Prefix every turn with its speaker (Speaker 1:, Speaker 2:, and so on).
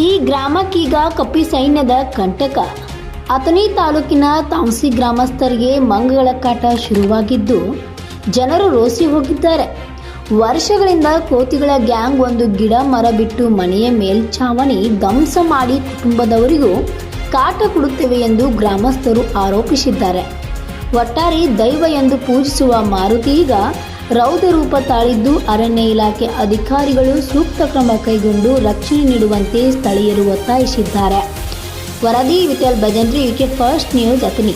Speaker 1: ಈ ಗ್ರಾಮಕ್ಕೀಗ ಕಪ್ಪಿ ಸೈನ್ಯದ ಕಂಟಕ. ಅಥಣಿ ತಾಲೂಕಿನ ತಾಂಸಿ ಗ್ರಾಮಸ್ಥರಿಗೆ ಮಂಗಗಳ ಕಾಟ ಶುರುವಾಗಿದ್ದು, ಜನರು ರೋಸಿ ಹೋಗಿದ್ದಾರೆ. ವರ್ಷಗಳಿಂದ ಕೋತಿಗಳ ಗ್ಯಾಂಗ್ ಒಂದು ಗಿಡ ಮರ ಬಿಟ್ಟು ಮನೆಯ ಮೇಲ್ಛಾವಣಿ ಧ್ವಂಸ ಮಾಡಿ ಕುಟುಂಬದವರಿಗೂ ಕಾಟ ಕೊಡುತ್ತೇವೆ ಎಂದು ಗ್ರಾಮಸ್ಥರು ಆರೋಪಿಸಿದ್ದಾರೆ. ಒಟ್ಟಾರೆ ದೈವ ಎಂದು ಪೂಜಿಸುವ ಮಾರುತಿ ಈಗ ರೌದ ರೂಪ ತಾಳಿದ್ದು ಅರಣ್ಯ ಇಲಾಖೆ ಅಧಿಕಾರಿಗಳು ಸೂಕ್ತ ಕ್ರಮ ಕೈಗೊಂಡು ರಕ್ಷಣೆ ನೀಡುವಂತೆ ಸ್ಥಳೀಯರು ಒತ್ತಾಯಿಸಿದ್ದಾರೆ. ವರದಿ Vittal Bhajantri UK first news Athani.